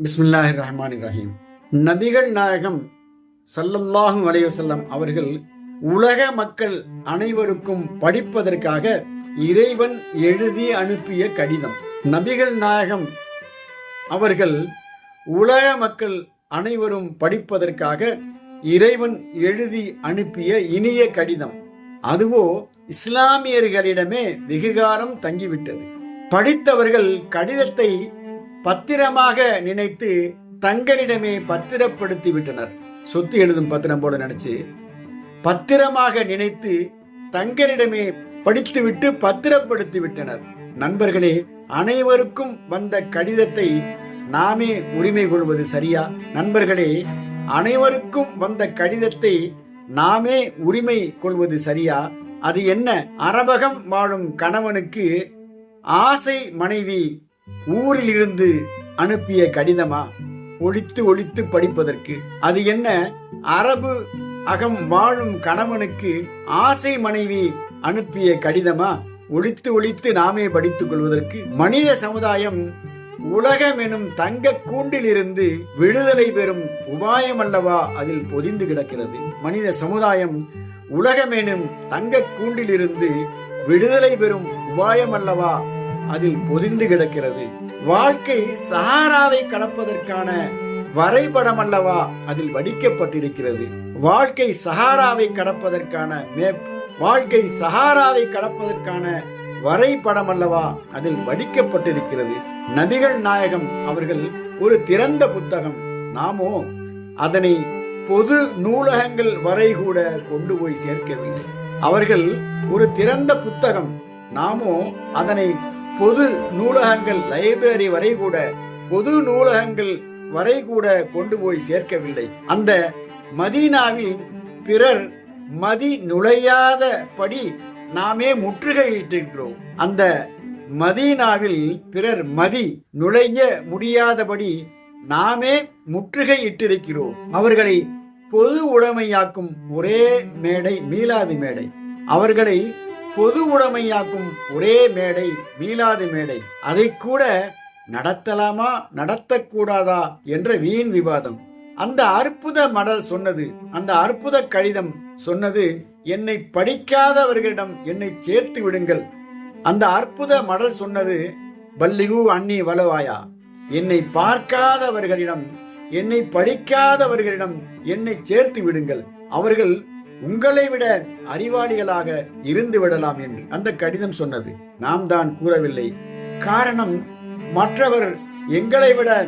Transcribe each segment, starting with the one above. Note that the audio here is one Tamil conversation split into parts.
பிஸ்மில்லாஹி ரஹ்மான் ரஹீம் நபிகள் நாயகம் சல்லல்லாஹும் அலைவசல்லம் அவர்கள் உலக மக்கள் அனைவருக்கும் படிப்பதற்காக இறைவன் எழுதி அனுப்பிய கடிதம். நபிகள் நாயகம் அவர்கள் உலக மக்கள் அனைவரும் படிப்பதற்காக இறைவன் எழுதி அனுப்பிய இனிய கடிதம். அதுவோ இஸ்லாமியர்களிடமே வெகுகாரம் தங்கிவிட்டது. படித்தவர்கள் கடிதத்தை பத்திரமாக நினைத்து தங்களிடமே பத்திரப்படுத்தி விட்டனர் சொத்து எழுதும் பத்திரம் போல நினைச்சு பத்திரமாக நினைத்து தங்களிடமே படித்துவிட்டு பத்திரப்படுத்தி விட்டனர் நண்பர்களே அனைவருக்கும் வந்த கடிதத்தை நாமே உரிமை கொள்வது சரியா? நண்பர்களே அனைவருக்கும் வந்த கடிதத்தை நாமே உரிமை கொள்வது சரியா? அது என்ன? அரபகம் வாழும் கணவனுக்கு ஆசை மனைவி ஊரில் இருந்து அனுப்பிய கடிதமா? ஒழித்து ஒழித்து படிப்பதற்கு. அது என்ன? அரபு அகம் வாழும் கணவனுக்கு ஆசை மனைவி அனுப்பிய கடிதமா? ஒழித்து ஒழித்து நாமே படித்துக் கொள்வதற்கு. மனித சமுதாயம் உலகம் எனும் தங்க கூண்டிலிருந்து விடுதலை பெறும் உபாயம் அல்லவா? அதில் பொதிந்து கிடக்கிறது. மனித சமுதாயம் உலகம் எனும் தங்க கூண்டிலிருந்து விடுதலை பெறும் உபாயம் அல்லவா? அதில் பொதிந்து கிடக்கிறது. வாழ்க்கை சஹாராவை கடப்பதற்கான வரைபடம் அல்லவா அதில் வடிக்கப்பட்டிருக்கிறது. வாழ்க்கை சஹாராவை கடப்பதற்கான மேப் வாழ்க்கை சஹாராவை கடப்பதற்கான வரைபடம் அல்லவா அதில் வடிக்கப்பட்டிருக்கிறது. நபிகள் நாயகம் அவர்கள் ஒரு திறந்த புத்தகம். நாமோ அதனை பொது நூலகங்கள் வரை கூட கொண்டு போய் சேர்க்கவில்லை. அவர்கள் ஒரு திறந்த புத்தகம். நாமோ அதனை பொது நூலகங்கள் லைப்ரரி வரை கூட பொது நூலகங்கள் வரை கூட கொண்டு போய் சேர்க்கவில்லை. அந்த மதீனாவில் பிறர் மதி நுழையாதபடி நாமே முற்றுகையிட்டிருக்கிறோம் அந்த மதீனாவில் பிறர் மதி நுழைய முடியாதபடி நாமே முற்றுகையிட்டிருக்கிறோம் அவர்களை பொது உடைமையாக்கும் ஒரே மேடை மீளாது மேடை. அவர்களை பொது உடைமையாக்கும் ஒரே மேடை மீளாது மேடை. அதை கூட நடத்தலாமா நடத்தக்கூடாதா என்ற வீண் விவாதம். அந்த அற்புத மடல் சொன்னது அந்த அற்புத கடிதம் சொன்னது என்னை படிக்காதவர்களிடம் என்னை சேர்த்து விடுங்கள். அந்த அற்புத மடல் சொன்னது பல்லிகு அன்னி வலுவாயா என்னை பார்க்காதவர்களிடம் என்னை படிக்காதவர்களிடம் என்னை சேர்த்து விடுங்கள். அவர்கள் உங்களை விட அறிவாளிகளாக இருந்து விடலாம் என்று அந்த கடிதம் சொன்னது. நாம் தான் கூறவில்லை. காரணம் மற்றவர் எங்களை விட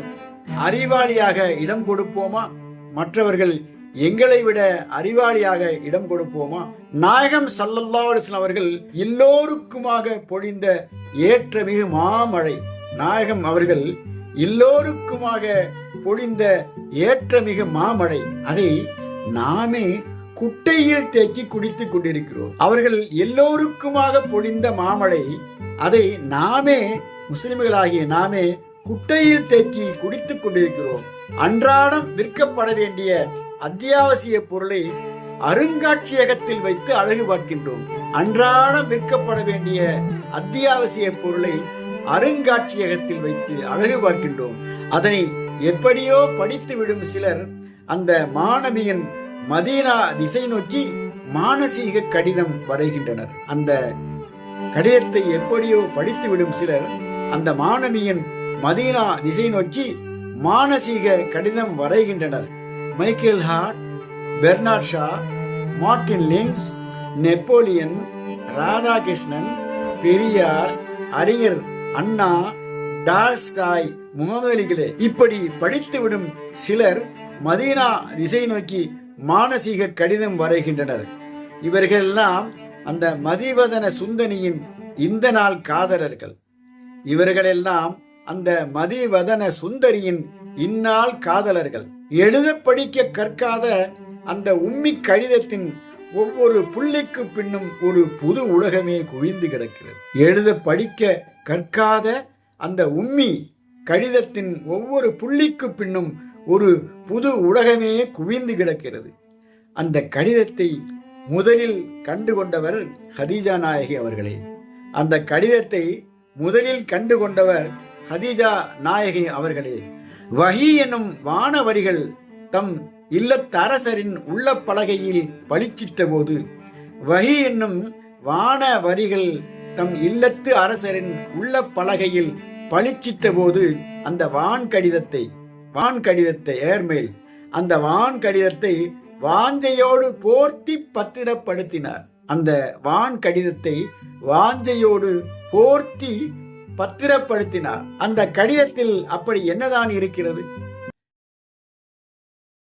அறிவாளியாக இடம் கொடுப்போமா? மற்றவர்கள் எங்களை விட அறிவாளியாக இடம் கொடுப்போமா? நாயகம் சல்லல்லா அலிஸ்லாம் அவர்கள் எல்லோருக்குமாக பொழிந்த ஏற்ற மிகு மாமழை. நாயகம் அவர்கள் எல்லோருக்குமாக பொழிந்த ஏற்ற மிகு மாமழை. அதை நாமே குட்டையில் தேக்கி குடித்துக் கொண்டிருக்கிறோம். அவர்கள் எல்லோருக்குமாக பொழிந்த மாமழை அதை நாமே முஸ்லிம்களாகிய நாமே குட்டையில் தேக்கி குடித்துக் கொண்டிருக்கிறோம். அன்றாடம் விற்கப்பட வேண்டிய அத்தியாவசிய பொருளை அருங்காட்சியகத்தில் வைத்து அழகு பார்க்கின்றோம். அன்றாடம் விற்கப்பட வேண்டிய அத்தியாவசிய பொருளை அருங்காட்சியகத்தில் வைத்து அழகு பார்க்கின்றோம். அதனை எப்படியோ படித்துவிடும் சிலர் அந்த மாணவியின் மதீனா திசை நோக்கி மானசீக கடிதம் வரைகின்றனர். அந்த கடிதத்தை எப்படியோ படித்துவிடும் சிலர் அந்த மாணவியின் மதீனா திசை நோக்கி மானசீக கடிதம் வரைகின்றனர். Michael Hart Bernard Shaw Martin Lings Napoleon Radhakrishnan Periyar அறிஞர் அண்ணா டால்ஸ்டாய் முகமது அலிகளே. இப்படி படித்துவிடும் சிலர் மதீனா திசை நோக்கி மானசீக கடிதம் வரைகின்றனர். இவர்களெல்லாம் அந்த மதிவதன சுந்தனியின் இந்த நாள் காதலர்கள். இவர்களெல்லாம் அந்த மதிவதன சுந்தரியின் இந்நாள் காதலர்கள். எழுத படிக்க கற்காத அந்த உம்மி கடிதத்தின் ஒவ்வொரு புள்ளிக்கு பின்னும் ஒரு புது உலகமே குவிந்து கிடக்கிறது. எழுத படிக்க கற்காத அந்த உம்மி கடிதத்தின் ஒவ்வொரு புள்ளிக்கு பின்னும் ஒரு புது உலகமே குவிந்து கிடக்கிறது. அந்த கடிதத்தை முதலில் கண்டுகொண்டவர் ஹதீஜா நாயகி அவர்களே. அந்த கடிதத்தை முதலில் கண்டு கொண்டவர் ஹதீஜா நாயகி அவர்களே. வஹி எனும் வானவரிகள் தம் இல்லத்தரசரின் உள்ள பலகையில் பளிச்சிட்ட போது வஹி என்னும் வான வரிகள் தம் இல்லத்து அரசரின் உள்ள பலகையில் பளிச்சிட்ட போது அந்த வான் கடிதத்தை வான் கடிதத்தை ஏர்மேல் அந்த வான் கடிதத்தை வாஞ்சையோடு போர்த்தி பத்திரப்படுத்தினார். அந்த வான் கடிதத்தை வாஞ்சையோடு போர்த்தி பத்திரப்படுத்தினார். அந்த கடிதத்தில் அப்படி என்னதான் இருக்கிறது?